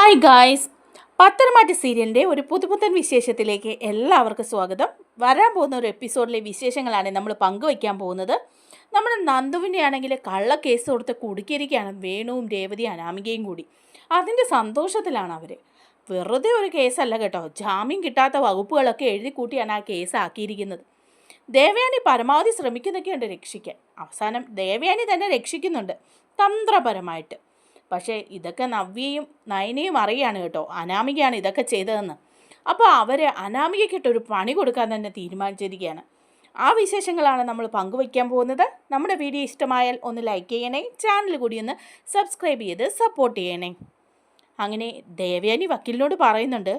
Hi guys പത്തനംമാറ്റ സീരിയലിന്റെ ഒരു പുതുപുത്തൻ വിശേഷത്തിലേക്ക് എല്ലാവർക്കും സ്വാഗതം. വരാൻ പോകുന്ന ഒരു എപ്പിസോഡിലെ വിശേഷങ്ങളാണ് നമ്മൾ പങ്കുവയ്ക്കാൻ പോകുന്നത്. നമ്മുടെ നന്ദുവിന്റെ ആണെങ്കിൽ കള്ള കേസ് കൊടുത്ത് കുടുക്കിയിരിക്കുകയാണ് വേണുവും രേവതി അനാമികയും കൂടി. അതിന്റെ സന്തോഷത്തിലാണ് അവർ വെറുതെ ഒരു കേസല്ല കേട്ടോ. ജാമ്യം കിട്ടാത്ത വകുപ്പുകളൊക്കെ എഴുതി കൂട്ടിയാണ് ആ കേസ് ആക്കിയിരിക്കുന്നത്. ദേവയാനി പരമാവധി ശ്രമിക്കുന്നൊക്കെയുണ്ട് രക്ഷിക്കാൻ. അവസാനം ദേവയാനി തന്നെ രക്ഷിക്കുന്നുണ്ട് തന്ത്രപരമായിട്ട്. പക്ഷേ ഇതൊക്കെ നവ്യയും നയനയും അറിയാണ് കേട്ടോ. അനാമികയാണ് ഇതൊക്കെ ചെയ്തതെന്ന്. അപ്പോൾ അവർ അനാമികയ്ക്കിട്ടൊരു പണി കൊടുക്കാൻ തന്നെ തീരുമാനിച്ചിരിക്കുകയാണ്. ആ വിശേഷങ്ങളാണ് നമ്മൾ പങ്കുവയ്ക്കാൻ പോകുന്നത്. നമ്മുടെ വീഡിയോ ഇഷ്ടമായാൽ ഒന്ന് ലൈക്ക് ചെയ്യണേ ചാനൽ കൂടി ഒന്ന് സബ്സ്ക്രൈബ് ചെയ്ത് സപ്പോർട്ട് ചെയ്യണേ. അങ്ങനെ ദേവയാനി വക്കീലിനോട് പറയുന്നുണ്ട്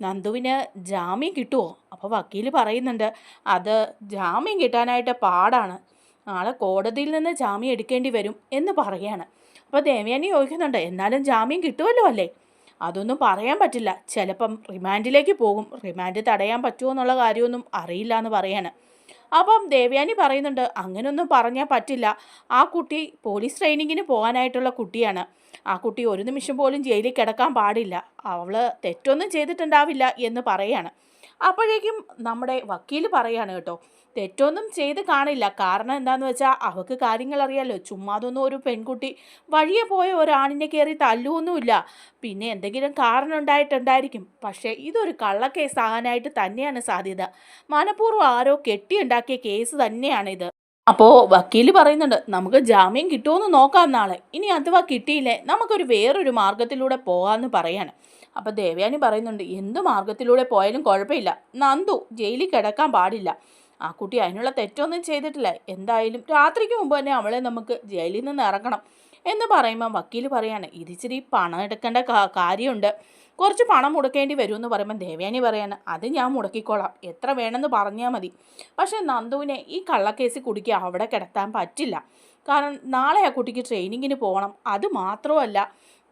നന്ദുവിന് ജാമ്യം കിട്ടുമോ അപ്പോൾ വക്കീൽ പറയുന്നുണ്ട് അത് ജാമ്യം കിട്ടാനായിട്ട് പാടാണ്. നാളെ കോടതിയിൽ നിന്ന് ജാമ്യം എടുക്കേണ്ടി വരും എന്ന് പറയാണ് അപ്പോൾ ദേവയാനി ചോദിക്കുന്നുണ്ട് എന്നാലും ജാമ്യം കിട്ടുമല്ലോ അല്ലേ? അതൊന്നും പറയാൻ പറ്റില്ല. ചിലപ്പം റിമാൻഡിലേക്ക് പോകും. റിമാൻഡ് തടയാൻ പറ്റുമോ എന്നുള്ള കാര്യമൊന്നും അറിയില്ല എന്ന് പറയാണ്. അപ്പം ദേവയാനി പറയുന്നുണ്ട് അങ്ങനെയൊന്നും പറഞ്ഞാൽ പറ്റില്ല. ആ കുട്ടി പോലീസ് ട്രെയിനിങ്ങിന് പോകാനായിട്ടുള്ള കുട്ടിയാണ്. ആ കുട്ടി ഒരു നിമിഷം പോലും ജയിലിൽ കിടക്കാൻ പാടില്ല. അവൾ തെറ്റൊന്നും ചെയ്തിട്ടുണ്ടാവില്ല എന്ന് പറയാണ്. അപ്പോഴേക്കും നമ്മുടെ വക്കീൽ പറയാണ് കേട്ടോ തെറ്റൊന്നും ചെയ്ത് കാണില്ല. കാരണം എന്താണെന്ന് വെച്ചാൽ അവൾക്ക് കാര്യങ്ങൾ അറിയാലോ ചുമ്മാതൊന്നും ഒരു പെൺകുട്ടി വഴിയെ പോയ ഒരാണിനെ കയറി തല്ലുവൊന്നുമില്ല. പിന്നെ എന്തെങ്കിലും കാരണം ഉണ്ടായിട്ടുണ്ടായിരിക്കും പക്ഷേ ഇതൊരു കള്ളക്കേസ് ആകാനായിട്ട് തന്നെയാണ് സാധ്യത. മനഃപൂർവം ആരോ കെട്ടിയുണ്ടാക്കിയ കേസ് തന്നെയാണിത്. അപ്പോൾ വക്കീൽ പറയുന്നുണ്ട് നമുക്ക് ജാമ്യം കിട്ടുമെന്ന് നോക്കാം നാളെ. ഇനി അഥവാ കിട്ടിയില്ലേ നമുക്കൊരു വേറൊരു മാർഗത്തിലൂടെ പോകാമെന്ന് പറയാണ്. അപ്പോൾ ദേവയാനി പറയുന്നുണ്ട് എന്ത് മാർഗത്തിലൂടെ പോയാലും കുഴപ്പമില്ല. നന്ദു ജയിലിൽ കിടക്കാൻ പാടില്ല. ആ കുട്ടി അതിനുള്ള തെറ്റൊന്നും ചെയ്തിട്ടില്ല. എന്തായാലും രാത്രിക്ക് മുമ്പ് തന്നെ അവളെ നമുക്ക് ജയിലിൽ നിന്ന് ഇറക്കണം എന്ന് പറയുമ്പോൾ വക്കീൽ പറയാണ് ഇതിച്ചിരി പണം എടുക്കേണ്ട കാര്യമുണ്ട്. കുറച്ച് പണം മുടക്കേണ്ടി വരും എന്ന് പറയുമ്പോൾ ദേവയാനി പറയാണ് അത് ഞാൻ മുടക്കിക്കോളാം. എത്ര വേണമെന്ന് പറഞ്ഞാൽ മതി. പക്ഷേ നന്ദുവിനെ ഈ കള്ളക്കേസിൽ കുടിക്കുക അവിടെ കിടത്താൻ പറ്റില്ല. കാരണം നാളെ ആ കുട്ടിക്ക് ട്രെയിനിങ്ങിന് പോകണം. അത് മാത്രമല്ല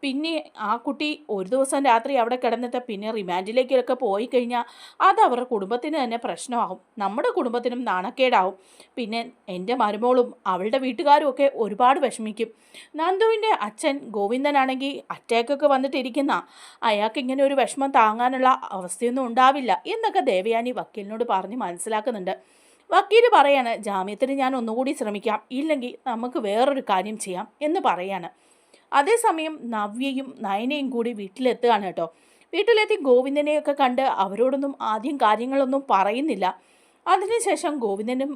പിന്നെ ആ കുട്ടി ഒരു ദിവസം രാത്രി അവിടെ കിടന്നിട്ട് പിന്നെ റിമാൻഡിലേക്കൊക്കെ പോയി കഴിഞ്ഞാൽ അത് അവരുടെ കുടുംബത്തിന് തന്നെ പ്രശ്നമാകും. നമ്മുടെ കുടുംബത്തിനും നാണക്കേടാവും പിന്നെ എന്റെ മരുമോളും അവളുടെ വീട്ടുകാരും ഒക്കെ ഒരുപാട് വിഷമിക്കും. നന്ദുവിന്റെ അച്ഛൻ ഗോവിന്ദനാണെങ്കിൽ അറ്റാക്കൊക്കെ വന്നിട്ടിരിക്കുന്ന അയാൾക്ക് ഇങ്ങനെ ഒരു വിഷമം താങ്ങാനുള്ള അവസ്ഥയൊന്നും ഉണ്ടാവില്ല എന്നൊക്കെ ദേവയാനി വക്കീലിനോട് പറഞ്ഞ് മനസ്സിലാക്കുന്നുണ്ട്. വക്കീൽ പറയാണ് ജാമ്യത്തിന് ഞാൻ ഒന്നുകൂടി ശ്രമിക്കാം. ഇല്ലെങ്കിൽ നമുക്ക് വേറൊരു കാര്യം ചെയ്യാം എന്ന് പറയാണ്. അതേസമയം നവ്യയും നയനയും കൂടി വീട്ടിലെത്തുകയാണ് കേട്ടോ. വീട്ടിലെത്തി ഗോവിന്ദനെയൊക്കെ കണ്ട് അവരോടൊന്നും ആദ്യം കാര്യങ്ങളൊന്നും പറയുന്നില്ല. അതിനുശേഷം ഗോവിന്ദനും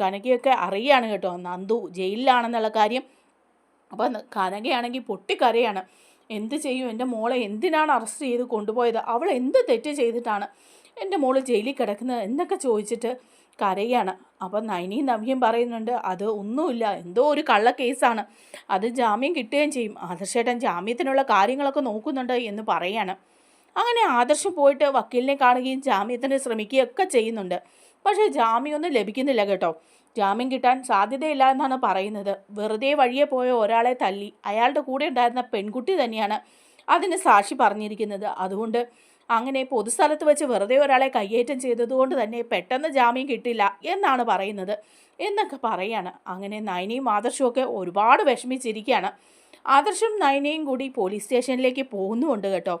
കനകയൊക്കെ അറിയാണ് കേട്ടോ. നന്ദു ജയിലിലാണെന്നുള്ള കാര്യം. അപ്പം കനകയാണെങ്കിൽ പൊട്ടിക്കരയാണ്. എന്ത് ചെയ്യും? എന്റെ മോളെ എന്തിനാണ് അറസ്റ്റ് ചെയ്ത് കൊണ്ടുപോയത്? അവൾ എന്ത് തെറ്റ് ചെയ്തിട്ടാണ് എന്റെ മോൾ ജയിലിൽ കിടക്കുന്നത്? എന്നൊക്കെ ചോദിച്ചിട്ട് കരയാണ്. അപ്പം നൈനിയും നവ്യം പറയുന്നുണ്ട് അത് ഒന്നുമില്ല എന്തോ ഒരു കള്ള കേസാണ്. അത് ജാമ്യം കിട്ടുകയും ചെയ്യും. ആദർശേട്ടൻ ജാമ്യത്തിനുള്ള കാര്യങ്ങളൊക്കെ നോക്കുന്നുണ്ട് എന്ന് പറയാണ്. അങ്ങനെ ആദർശം പോയിട്ട് വക്കീലിനെ കാണുകയും ജാമ്യത്തിന് ശ്രമിക്കുകയൊക്കെ ചെയ്യുന്നുണ്ട്. പക്ഷേ ജാമ്യമൊന്നും ലഭിക്കുന്നില്ല കേട്ടോ. ജാമ്യം കിട്ടാൻ സാധ്യതയില്ല എന്നാണ് പറയുന്നത്. വെറുതെ വഴിയെ പോയ ഒരാളെ തല്ലി അയാളുടെ കൂടെ ഉണ്ടായിരുന്ന പെൺകുട്ടി തന്നെയാണ് അതിന് സാക്ഷി പറഞ്ഞിരിക്കുന്നത്. അതുകൊണ്ട് അങ്ങനെ പൊതുസ്ഥലത്ത് വെച്ച് വെറുതെ ഒരാളെ കയ്യേറ്റം ചെയ്തതുകൊണ്ട് തന്നെ പെട്ടെന്ന് ജാമ്യം കിട്ടില്ല എന്നാണ് പറയുന്നത്. എന്നൊക്കെ പറയാണ്. അങ്ങനെ നയനയും ആദർശവും ഒക്കെ ഒരുപാട് വിഷമിച്ചിരിക്കുകയാണ്. ആദർശം നയനയും കൂടി പോലീസ് സ്റ്റേഷനിലേക്ക് പോകുന്നുമുണ്ട് കേട്ടോ.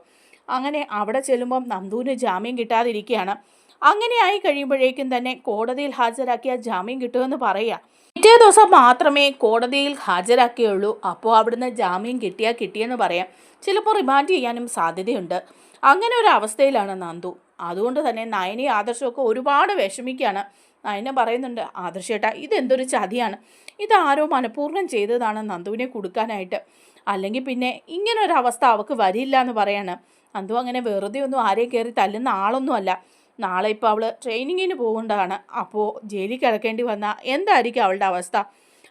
അങ്ങനെ അവിടെ ചെല്ലുമ്പം നന്ദുവിന് ജാമ്യം കിട്ടാതിരിക്കുകയാണ്. അങ്ങനെ ആയി കഴിയുമ്പോഴേക്കും തന്നെ കോടതിയിൽ ഹാജരാക്കിയ ജാമ്യം കിട്ടുമെന്ന് പറയുക പിറ്റേ ദിവസം മാത്രമേ കോടതിയിൽ ഹാജരാക്കിയുള്ളൂ. അപ്പോൾ അവിടുന്ന് ജാമ്യം കിട്ടിയാൽ കിട്ടിയെന്ന് പറയാം. ചിലപ്പോൾ റിമാൻഡ് ചെയ്യാനും സാധ്യതയുണ്ട്. അങ്ങനെ ഒരു അവസ്ഥയിലാണ് നന്ദു. അതുകൊണ്ട് തന്നെ നയനി ആദർശമൊക്കെ ഒരുപാട് വിഷമിക്കുകയാണ്. നയന പറയുന്നുണ്ട് ആദർശേട്ടാ ഇതെന്തൊരു ചതിയാണ്. ഇതാരോ മനഃപൂർവം ചെയ്തതാണ് നന്ദുവിനെ കൊടുക്കാനായിട്ട്. അല്ലെങ്കിൽ പിന്നെ ഇങ്ങനെ ഒരു അവസ്ഥ അവൾക്ക് വരില്ല എന്ന് പറയാണ്. നന്ദു അങ്ങനെ വെറുതെ ഒന്നും ആരെയും കയറി തല്ലുന്ന ആളൊന്നുമല്ല നാളെ ഇപ്പോൾ അവൾ ട്രെയിനിങ്ങിന് പോകേണ്ടതാണ്. അപ്പോൾ ജയിലിൽ കിടക്കേണ്ടി വന്നാൽ എന്തായിരിക്കും അവളുടെ അവസ്ഥ?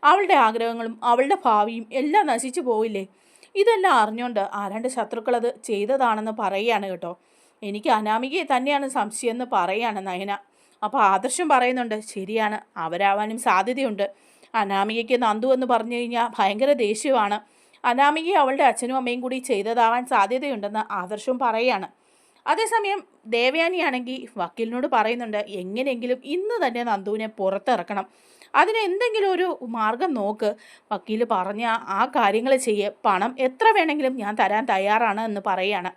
അവളുടെ ആഗ്രഹങ്ങളും അവളുടെ ഭാവിയും എല്ലാം നശിച്ചു പോയില്ലേ ഇതെല്ലാം അറിഞ്ഞുകൊണ്ട് ആരാണ്ട് ശത്രുക്കൾ അത് ചെയ്തതാണെന്ന് പറയുകയാണ് കേട്ടോ. എനിക്ക് അനാമികയെ തന്നെയാണ് സംശയം എന്ന് പറയുകയാണ് നയന. അപ്പോൾ ആദർശം പറയുന്നുണ്ട് ശരിയാണ് അവരാവാനും സാധ്യതയുണ്ട്. അനാമികയ്ക്ക് നന്ദു എന്ന് പറഞ്ഞു കഴിഞ്ഞാൽ ഭയങ്കര ദേഷ്യമാണ്. അനാമികയെ അവളുടെ അച്ഛനും അമ്മയും കൂടി ചെയ്തതാവാൻ സാധ്യതയുണ്ടെന്ന് ആദർശവും പറയാണ് അതേസമയം ദേവയാനിയാണെങ്കിൽ വക്കീലിനോട് പറയുന്നുണ്ട് എങ്ങനെയെങ്കിലും ഇന്ന് തന്നെ നന്ദുവിനെ പുറത്തിറക്കണം. അതിന് എന്തെങ്കിലും ഒരു മാർഗം നോക്ക്. വക്കീൽ പറഞ്ഞ ആ കാര്യങ്ങൾ ചെയ്യേ. പണം എത്ര വേണമെങ്കിലും ഞാൻ തരാൻ തയ്യാറാണ് എന്ന് പറയുകയാണ്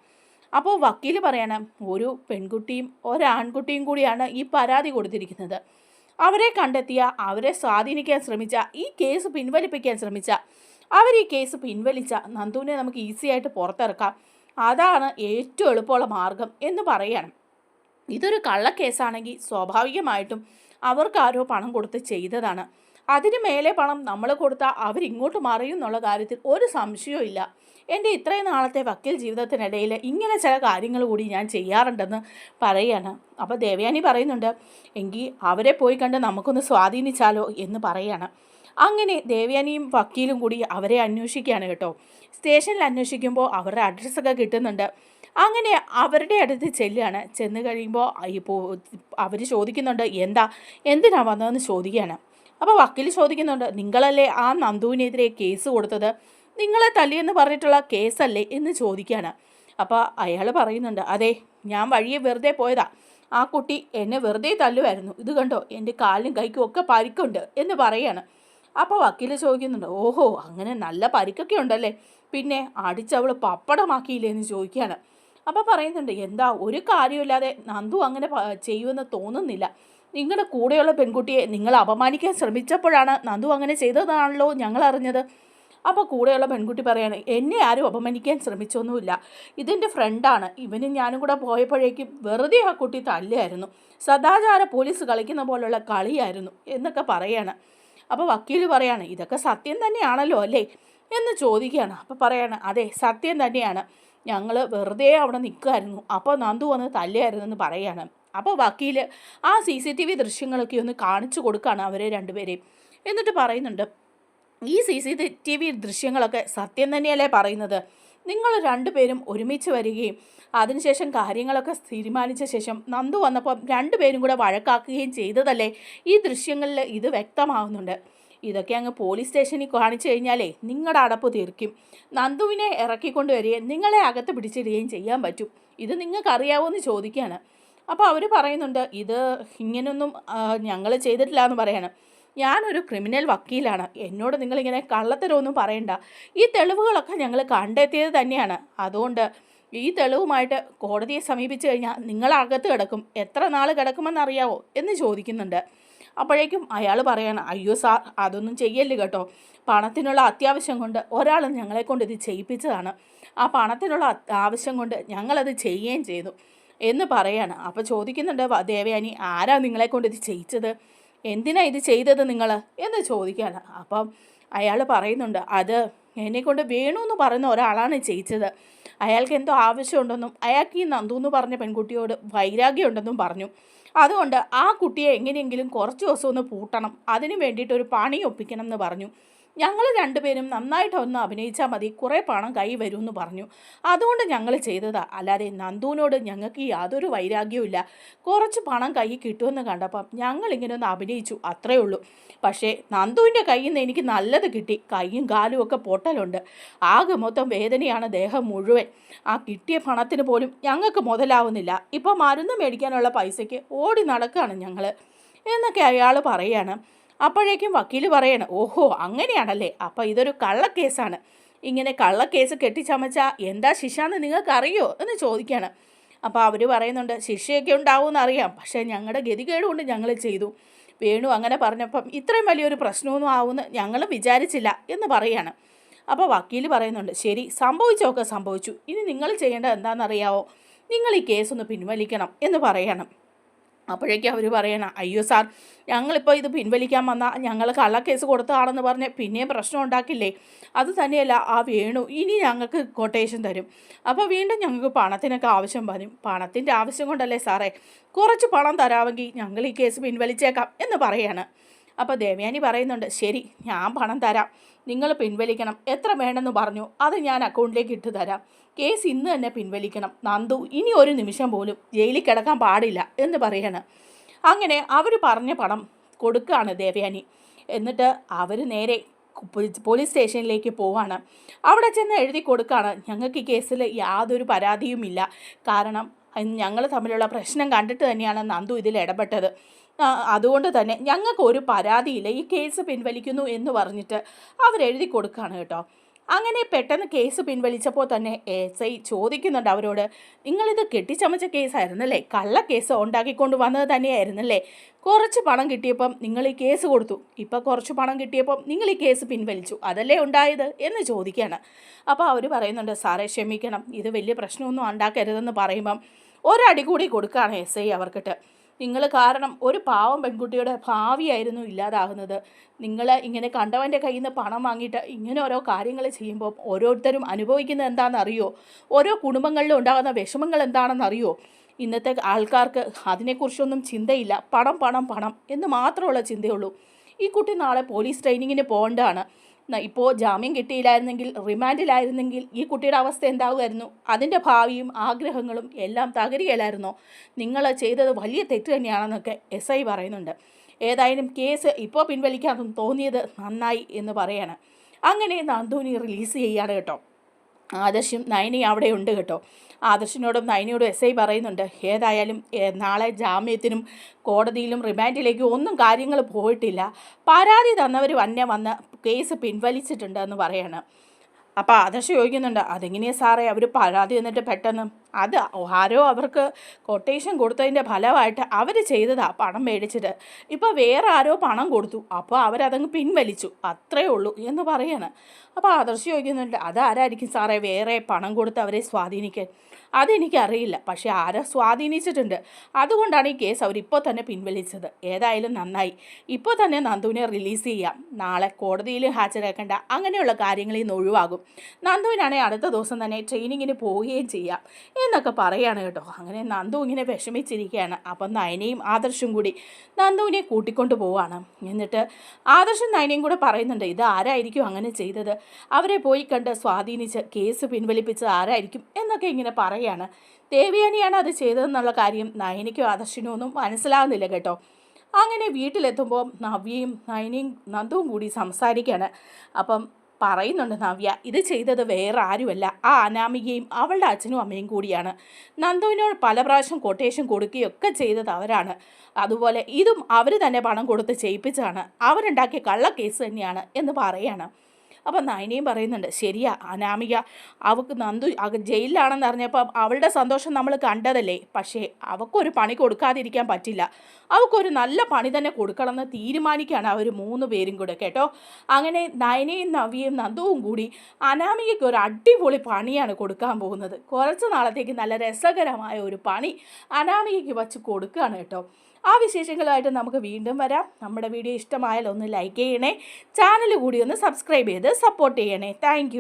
അപ്പോൾ വക്കീൽ പറയാണ് ഒരു പെൺകുട്ടിയും ഒരാൺകുട്ടിയും കൂടിയാണ് ഈ പരാതി കൊടുത്തിരിക്കുന്നത്. അവരെ കണ്ടെത്തിയ അവരെ സ്വാധീനിക്കാൻ ശ്രമിച്ച ഈ കേസ് പിൻവലിപ്പിക്കാൻ ശ്രമിച്ച അവർ ഈ കേസ് പിൻവലിച്ച നന്ദുവിനെ നമുക്ക് ഈസി ആയിട്ട് പുറത്തിറക്കാം. അതാണ് ഏറ്റവും എളുപ്പമുള്ള മാർഗം എന്ന് പറയണം. ഇതൊരു കള്ളക്കേസാണെങ്കിൽ സ്വാഭാവികമായിട്ടും അവർക്ക് ആരോ പണം കൊടുത്ത് ചെയ്തതാണ്. അതിന് മേലെ പണം നമ്മൾ കൊടുത്താൽ അവരിങ്ങോട്ട് മറിയും എന്നുള്ള കാര്യത്തിൽ ഒരു സംശയവും ഇല്ല. എന്റെ ഇത്രയും നാളത്തെ വക്കീൽ ജീവിതത്തിനിടയിൽ ഇങ്ങനെ ചില കാര്യങ്ങൾ കൂടി ഞാൻ ചെയ്യാറുണ്ടെന്ന് പറയാണ്. അപ്പോൾ ദേവയാനി പറയുന്നുണ്ട് എങ്കിൽ അവരെ പോയി കണ്ട് നമുക്കൊന്ന് സ്വാധീനിച്ചാലോ? എന്ന് പറയാണ്. അങ്ങനെ ദേവയാനിയും വക്കീലും കൂടി അവരെ അന്വേഷിക്കുകയാണ് കേട്ടോ. സ്റ്റേഷനിൽ അന്വേഷിക്കുമ്പോൾ അവരുടെ അഡ്രസ്സൊക്കെ കിട്ടുന്നുണ്ട്. അങ്ങനെ അവരുടെ അടുത്ത് ചെല്ലുകയാണ്. ചെന്ന് കഴിയുമ്പോൾ ഇപ്പോൾ അവർ ചോദിക്കുന്നുണ്ട് എന്താ? എന്തിനാ വന്നതെന്ന് ചോദിക്കുകയാണ്. അപ്പോൾ വക്കീൽ ചോദിക്കുന്നുണ്ട് നിങ്ങളല്ലേ ആ നന്ദുവിനെതിരെ കേസ് കൊടുത്തത്? നിങ്ങളെ തല്ലിയെന്ന് പറഞ്ഞിട്ടുള്ള കേസല്ലേ? എന്ന് ചോദിക്കുകയാണ്. അപ്പോൾ അയാൾ പറയുന്നുണ്ട് അതെ ഞാൻ വഴിയെ വെറുതെ പോയതാ. ആ കുട്ടി എന്നെ വെറുതെ തല്ലുമായിരുന്നു. ഇത് കണ്ടോ? എന്റെ കാലിനും കൈക്കും ഒക്കെ പരിക്കുണ്ട് എന്ന് പറയാണ് അപ്പോൾ വക്കീൽ ചോദിക്കുന്നുണ്ട് ഓഹോ അങ്ങനെ നല്ല പരിക്കൊക്കെ ഉണ്ടല്ലേ? പിന്നെ അടിച്ചവൾ പപ്പടമാക്കിയില്ലേ എന്ന് ചോദിക്കുകയാണ് അപ്പോൾ പറയുന്നുണ്ട് എന്താ ഒരു കാര്യമില്ലാതെ നന്ദു അങ്ങനെ ചെയ്യുമെന്ന് തോന്നുന്നില്ല. നിങ്ങളുടെ കൂടെയുള്ള പെൺകുട്ടിയെ നിങ്ങൾ അപമാനിക്കാൻ ശ്രമിച്ചപ്പോഴാണ് നന്ദു അങ്ങനെ ചെയ്തതാണല്ലോ ഞങ്ങൾ അറിഞ്ഞത്. അപ്പോൾ കൂടെയുള്ള പെൺകുട്ടി പറയാണ് എന്നെ ആരും അപമാനിക്കാൻ ശ്രമിച്ചൊന്നുമില്ല. ഇതെന്റെ ഫ്രണ്ടാണ് ഇവനും ഞാനും കൂടെ പോയപ്പോഴേക്കും വെറുതെ ആ കുട്ടി തല്ലായിരുന്നു സദാചാര പോലീസ് കളിക്കുന്ന പോലുള്ള കളിയായിരുന്നു എന്നൊക്കെ പറയാണ്. അപ്പോൾ വക്കീൽ പറയാണ് ഇതൊക്കെ സത്യം തന്നെയാണല്ലോ അല്ലേ? എന്ന് ചോദിക്കുകയാണ്. അപ്പോൾ പറയാണ് അതെ സത്യം തന്നെയാണ്. ഞങ്ങൾ വെറുതെ അവിടെ നിൽക്കുമായിരുന്നു അപ്പോൾ നന്ദു വന്ന് തല്ലായിരുന്നു എന്ന് പറയുകയാണ് അപ്പോൾ വക്കീൽ ആ സി സി ടി വി ദൃശ്യങ്ങളൊക്കെ ഒന്ന് കാണിച്ചു കൊടുക്കുകയാണ് അവരെ രണ്ടുപേരെയും. എന്നിട്ട് പറയുന്നുണ്ട് ഈ സി സി ടി വി ദൃശ്യങ്ങളൊക്കെ സത്യം തന്നെയല്ലേ പറയുന്നത്? നിങ്ങൾ രണ്ടുപേരും ഒരുമിച്ച് വരികയും അതിനുശേഷം കാര്യങ്ങളൊക്കെ തീരുമാനിച്ച ശേഷം നന്ദു വന്നപ്പോൾ രണ്ടുപേരും കൂടെ വഴക്കാക്കുകയും ചെയ്തതല്ലേ? ഈ ദൃശ്യങ്ങളിൽ ഇത് വ്യക്തമാകുന്നുണ്ട് ഇതൊക്കെ അങ്ങ് പോലീസ് സ്റ്റേഷനിൽ കാണിച്ചു കഴിഞ്ഞാലേ നിങ്ങളുടെ അടപ്പ് തീർക്കും. നന്ദുവിനെ ഇറക്കിക്കൊണ്ട് വരികയും നിങ്ങളെ അകത്ത് പിടിച്ചിടുകയും ചെയ്യാൻ പറ്റും. ഇത് നിങ്ങൾക്ക് അറിയാവോ എന്ന് ചോദിക്കുകയാണ് അപ്പോൾ അവർ പറയുന്നുണ്ട് ഇത് ഇങ്ങനൊന്നും ഞങ്ങൾ ചെയ്തിട്ടില്ല എന്ന് പറയണം. ഞാനൊരു ക്രിമിനൽ വക്കീലാണ്. എന്നോട് നിങ്ങളിങ്ങനെ കള്ളത്തരമൊന്നും പറയണ്ട. ഈ തെളിവുകളൊക്കെ ഞങ്ങൾ കണ്ടെത്തിയത് തന്നെയാണ്. അതുകൊണ്ട് ഈ തെളിവുമായിട്ട് കോടതിയെ സമീപിച്ചു കഴിഞ്ഞാൽ നിങ്ങളകത്ത് കിടക്കും. എത്ര നാൾ കിടക്കുമെന്നറിയാവോ എന്ന് ചോദിക്കുന്നുണ്ട്. അപ്പോഴേക്കും അയാൾ പറയണം അയ്യോ സാർ അതൊന്നും ചെയ്യല്ലേ കേട്ടോ. പണത്തിനുള്ള അത്യാവശ്യം കൊണ്ട് ഒരാൾ ഞങ്ങളെ കൊണ്ട് ഇത് ചെയ്യിപ്പിച്ചതാണ്. ആ പണത്തിനുള്ള ആവശ്യം കൊണ്ട് ഞങ്ങളത് ചെയ്യുകയും ചെയ്തു. എന്ന് പറയാണ്. അപ്പോൾ ചോദിക്കുന്നുണ്ട് ദേവയാനി ആരാ നിങ്ങളെ കൊണ്ട് ഇത് ചെയ്യിച്ചത്? എന്തിനാ ഇത് ചെയ്തത് നിങ്ങൾ എന്ന് ചോദിക്കുകയാണ് അപ്പം അയാൾ പറയുന്നുണ്ട് അത് എന്നെക്കൊണ്ട് വേണു എന്ന് പറയുന്ന ഒരാളാണ് ചെയ്യിച്ചത്. അയാൾക്ക് എന്തോ ആവശ്യമുണ്ടെന്നും അയാൾക്ക് ഈ നന്ദു എന്ന് പറഞ്ഞ പെൺകുട്ടിയോട് വൈരാഗ്യമുണ്ടെന്നും പറഞ്ഞു. അതുകൊണ്ട് ആ കുട്ടിയെ എങ്ങനെയെങ്കിലും കുറച്ച് ദിവസം ഒന്ന് പൂട്ടണം. അതിന് വേണ്ടിയിട്ട് ഒരു പണി ഒപ്പിക്കണം എന്ന് പറഞ്ഞു. ഞങ്ങൾ രണ്ടുപേരും നന്നായിട്ട് ഒന്ന് അഭിനയിച്ചാൽ മതി. കുറേ പണം കൈ വരും എന്ന് പറഞ്ഞു. അതുകൊണ്ട് ഞങ്ങൾ ചെയ്തതാ. അല്ലാതെ നന്ദുവിനോട് ഞങ്ങൾക്ക് യാതൊരു വൈരാഗ്യവും ഇല്ല. കുറച്ച് പണം കൈ കിട്ടുമെന്ന് കണ്ടപ്പം ഞങ്ങൾ ഇങ്ങനെ ഒന്ന് അഭിനയിച്ചു. അത്രയേ ഉള്ളൂ. പക്ഷേ നന്ദുവിന്റെ കയ്യിൽ നിന്ന് എനിക്ക് നല്ലത് കിട്ടി. കൈയും കാലും ഒക്കെ പൊട്ടലുണ്ട്. ആകെ മൊത്തം വേദനയാണ് ദേഹം മുഴുവൻ. ആ കിട്ടിയ പണത്തിന് പോലും ഞങ്ങൾക്ക് മുതലാവുന്നില്ല. ഇപ്പോൾ മരുന്ന് മേടിക്കാനുള്ള പൈസയ്ക്ക് ഓടി നടക്കുകയാണ് ഞങ്ങൾ എന്നൊക്കെ അയാൾ പറയാണ്. അപ്പോഴേക്കും വക്കീൽ പറയണം ഓഹോ അങ്ങനെയാണല്ലേ? അപ്പോൾ ഇതൊരു കള്ളക്കേസാണ്. ഇങ്ങനെ കള്ളക്കേസ് കെട്ടിച്ചമച്ച എന്താ ശിക്ഷ എന്ന് നിങ്ങൾക്ക് അറിയോ എന്ന് ചോദിക്കുകയാണ് അപ്പോൾ അവർ പറയുന്നുണ്ട് ശിക്ഷയൊക്കെ ഉണ്ടാവുമെന്ന് അറിയാം പക്ഷേ ഞങ്ങളുടെ ഗതികേട് കൊണ്ട് ഞങ്ങൾ ചെയ്തു. വേണു അങ്ങനെ പറഞ്ഞപ്പം ഇത്രയും വലിയൊരു പ്രശ്നമൊന്നും ആവുമെന്ന് ഞങ്ങൾ വിചാരിച്ചില്ല എന്ന് പറയാണ്. അപ്പോൾ വക്കീൽ പറയുന്നുണ്ട് ശരി സംഭവിച്ചൊക്കെ സംഭവിച്ചു. ഇനി നിങ്ങൾ ചെയ്യേണ്ടത് എന്താണെന്നറിയാവോ നിങ്ങൾ ഈ കേസൊന്ന് പിൻവലിക്കണം എന്ന് പറയണം. അപ്പോഴേക്കും അവർ പറയണം അയ്യോ സാർ ഞങ്ങളിപ്പോൾ ഇത് പിൻവലിക്കാൻ വന്നാൽ ഞങ്ങൾ കള്ളക്കേസ് കൊടുത്തതാണെന്ന് പറഞ്ഞ് പിന്നെയും പ്രശ്നം ഉണ്ടാക്കില്ലേ? അത് തന്നെയല്ല ആ വേണു ഇനി ഞങ്ങൾക്ക് കൊട്ടേഷൻ തരും. അപ്പോൾ വീണ്ടും ഞങ്ങൾക്ക് പണത്തിനൊക്കെ ആവശ്യം വരും. പണത്തിന്റെ ആവശ്യം കൊണ്ടല്ലേ സാറേ കുറച്ച് പണം തരാമെങ്കിൽ ഞങ്ങൾ ഈ കേസ് പിൻവലിച്ചേക്കാം എന്ന് പറയാണ്. അപ്പോൾ ദേവയാനി പറയുന്നുണ്ട് ശരി ഞാൻ പണം തരാം. നിങ്ങൾ പിൻവലിക്കണം. എത്ര വേണമെന്ന് പറഞ്ഞു അത് ഞാൻ അക്കൗണ്ടിലേക്ക് ഇട്ട് തരാം. കേസ് ഇന്ന് തന്നെ പിൻവലിക്കണം. നന്ദു ഇനി ഒരു നിമിഷം പോലും ജയിലിൽ കിടക്കാൻ പാടില്ല എന്ന് പറയാണ്. അങ്ങനെ അവർ പറഞ്ഞ പണം കൊടുക്കുകയാണ് ദേവയാനി. എന്നിട്ട് അവർ നേരെ പോലീസ് സ്റ്റേഷനിലേക്ക് പോവാണ്. അവിടെ ചെന്ന് എഴുതി കൊടുക്കുകയാണ് ഞങ്ങൾക്ക് ഈ കേസിൽ യാതൊരു പരാതിയുമില്ല. കാരണം ഞങ്ങൾ തമ്മിലുള്ള പ്രശ്നം കണ്ടിട്ട് തന്നെയാണ് നന്ദു ഇതിൽ ഇടപെട്ടത്. അതുകൊണ്ട് തന്നെ ഞങ്ങൾക്ക് ഒരു പരാതിയില്ല. ഈ കേസ് പിൻവലിക്കുന്നു എന്ന് പറഞ്ഞിട്ട് അവരെഴുതി കൊടുക്കുകയാണ് കേട്ടോ. അങ്ങനെ പെട്ടെന്ന് കേസ് പിൻവലിച്ചപ്പോൾ തന്നെ എസ് ഐ ചോദിക്കുന്നുണ്ട് അവരോട് നിങ്ങളിത് കെട്ടിച്ചമച്ച കേസായിരുന്നല്ലേ? കള്ള കേസ് ഉണ്ടാക്കിക്കൊണ്ട് വന്നത് തന്നെയായിരുന്നല്ലേ? കുറച്ച് പണം കിട്ടിയപ്പം നിങ്ങൾ ഈ കേസ് കൊടുത്തു. ഇപ്പം കുറച്ച് പണം കിട്ടിയപ്പം നിങ്ങൾ ഈ കേസ് പിൻവലിച്ചു. അതല്ലേ ഉണ്ടായത്? എന്ന് ചോദിക്കുകയാണ്. അപ്പോൾ അവർ പറയുന്നുണ്ട് സാറേ ക്ഷമിക്കണം. ഇത് വലിയ പ്രശ്നമൊന്നും ഉണ്ടാക്കരുതെന്ന് പറയുമ്പം ഒരടി കൂടി കൊടുക്കുകയാണ് എസ് ഐ അവർക്കിട്ട്. നിങ്ങൾ കാരണം ഒരു പാവം പെൺകുട്ടിയുടെ ഭാവിയായിരുന്നു ഇല്ലാതാകുന്നത്. നിങ്ങൾ ഇങ്ങനെ കണ്ടവന്റെ കയ്യിൽ നിന്ന് പണം വാങ്ങിയിട്ട് ഇങ്ങനെ ഓരോ കാര്യങ്ങൾ ചെയ്യുമ്പോൾ ഓരോരുത്തരും അനുഭവിക്കുന്നത് എന്താണെന്നറിയോ? ഓരോ കുടുംബങ്ങളിലും ഉണ്ടാകുന്ന വിഷമങ്ങൾ എന്താണെന്നറിയോ? ഇന്നത്തെ ആൾക്കാർക്ക് അതിനെക്കുറിച്ചൊന്നും ചിന്തയില്ല. പണം പണം പണം എന്ന് മാത്രമുള്ള ചിന്തയുള്ളൂ. ഈ കുട്ടി നാളെ പോലീസ് ട്രെയിനിങ്ങിന് പോകേണ്ടതാണ്. ഇപ്പോൾ ജാമ്യം കിട്ടിയില്ലായിരുന്നെങ്കിൽ റിമാൻഡിലായിരുന്നെങ്കിൽ ഈ കുട്ടിയുടെ അവസ്ഥ എന്താകുമായിരുന്നു അതിന്റെ ഭാവിയും ആഗ്രഹങ്ങളും എല്ലാം തകരുകയില്ലായിരുന്നോ? നിങ്ങൾ ചെയ്തത് വലിയ തെറ്റ് തന്നെയാണെന്നൊക്കെ എസ് ഐ പറയുന്നുണ്ട്. ഏതായാലും കേസ് ഇപ്പോൾ പിൻവലിക്കാൻ തോന്നിയത് നന്നായി എന്ന് പറയാണ്. അങ്ങനെ നന്ദൂനി റിലീസ് ചെയ്യാണ് കേട്ടോ. ആദർശും നയനി അവിടെ ഉണ്ട് കേട്ടോ. ആദർശിനോടും നയനിയോടും എസ് ഐ പറയുന്നുണ്ട് ഏതായാലും നാളെ ജാമ്യത്തിനും കോടതിയിലും റിമാൻഡിലേക്കും ഒന്നും കാര്യങ്ങൾ പോയിട്ടില്ല. പരാതി തന്നവർ വന്നെ വന്ന് കേസ് പിൻവലിച്ചിട്ടുണ്ട് എന്ന് പറയാണ്. അപ്പോൾ ആദർശ് ചോദിക്കുന്നുണ്ട് അതെങ്ങനെയാണ് സാറേ? അവർ പരാതി തന്നിട്ട് പെട്ടെന്ന് അത് ആരോ അവർക്ക് കൊട്ടേഷൻ കൊടുത്തതിന്റെ ഫലമായിട്ട് അവർ ചെയ്തതാ പണം മേടിച്ചിട്ട്. ഇപ്പോൾ വേറെ ആരോ പണം കൊടുത്തു. അപ്പോൾ അവരതങ്ങ് പിൻവലിച്ചു. അത്രേ ഉള്ളൂ എന്ന് പറയാണ്. അപ്പോൾ ആദർശ് ചോദിക്കുന്നുണ്ട് അതാരായിരിക്കും സാറേ വേറെ പണം കൊടുത്ത് അവരെ സ്വാധീനിക്കാൻ? അതെനിക്കറിയില്ല. പക്ഷേ ആരെ സ്വാധീനിച്ചിട്ടുണ്ട്? അതുകൊണ്ടാണ് ഈ കേസ് അവരിപ്പോൾ തന്നെ പിൻവലിച്ചത്. ഏതായാലും നന്നായി. ഇപ്പോൾ തന്നെ നന്ദുവിനെ റിലീസ് ചെയ്യാം. നാളെ കോടതിയിൽ ഹാജരാക്കേണ്ട അങ്ങനെയുള്ള കാര്യങ്ങളിൽ നിന്ന് ഒഴിവാകും. നന്ദുവിനാണെങ്കിൽ അടുത്ത ദിവസം തന്നെ ട്രെയിനിങ്ങിന് പോവുകയും ചെയ്യാം. എന്നൊക്കെ പറയുകയാണ് കേട്ടോ. അങ്ങനെ നന്ദു ഇങ്ങനെ വിഷമിച്ചിരിക്കുകയാണ്. അപ്പം നയനയും ആദർശും കൂടി നന്ദുവിനെ കൂട്ടിക്കൊണ്ട് പോവാണ്. എന്നിട്ട് ആദർശും നയനയും കൂടെ പറയുന്നുണ്ട് ഇത് ആരായിരിക്കും അങ്ങനെ ചെയ്തത്? അവരെ പോയി കണ്ട് സ്വാധീനിച്ച് കേസ് പിൻവലിപ്പിച്ചത് ആരായിരിക്കും? എന്നൊക്കെ ഇങ്ങനെ പറയുകയാണ് ദേവിയാനിയാണ് അത് ചെയ്തതെന്നുള്ള കാര്യം നയനയ്ക്കും ആദർശിനോ ഒന്നും മനസ്സിലാകുന്നില്ല കേട്ടോ. അങ്ങനെ വീട്ടിലെത്തുമ്പോൾ നവ്യയും നയനയും നന്ദുവും കൂടി സംസാരിക്കുകയാണ്. അപ്പം പറയുന്നുണ്ട് നവ്യ ഇത് ചെയ്തത് വേറെ ആരുമല്ല ആ അനാമികയും അവളുടെ അച്ഛനും അമ്മയും കൂടിയാണ്. നന്ദുവിനോട് പല പ്രാവശ്യം കൊട്ടേഷൻ കൊടുക്കുകയൊക്കെ ചെയ്തത് അവരാണ്. അതുപോലെ ഇതും അവർ തന്നെ പണം കൊടുത്ത് ചെയ്യിപ്പിച്ചാണ് അവരുണ്ടാക്കിയ കള്ളക്കേസ് തന്നെയാണ് എന്ന് പറയാണ്. അപ്പം നയനയും പറയുന്നുണ്ട് ശരിയാ അനാമിക അവൾക്ക് നന്ദു ജയിലിലാണെന്ന് അറിഞ്ഞപ്പോൾ അവളുടെ സന്തോഷം നമ്മൾ കണ്ടതല്ലേ പക്ഷേ അവൾക്കൊരു പണി കൊടുക്കാതിരിക്കാൻ പറ്റില്ല. അവൾക്കൊരു നല്ല പണി തന്നെ കൊടുക്കണമെന്ന് തീരുമാനിക്കുകയാണ് അവർ മൂന്ന് പേരും കൂടെ കേട്ടോ? അങ്ങനെ നയനയും നവിയും നന്ദുവും കൂടി അനാമികയ്ക്ക് ഒരു അടിപൊളി പണിയാണ് കൊടുക്കാൻ പോകുന്നത്. കുറച്ച് നാളത്തേക്ക് നല്ല രസകരമായ ഒരു പണി അനാമികയ്ക്ക് വച്ച് കൊടുക്കുകയാണ് കേട്ടോ? ആ വിശേഷങ്ങളുമായിട്ട് നമുക്ക് വീണ്ടും വരാം. നമ്മുടെ വീഡിയോ ഇഷ്ടമായാലൊന്ന് ലൈക്ക് ചെയ്യണേ. ചാനൽ കൂടി ഒന്ന് സബ്സ്ക്രൈബ് ചെയ്ത് സപ്പോർട്ട് ചെയ്യണേ. താങ്ക്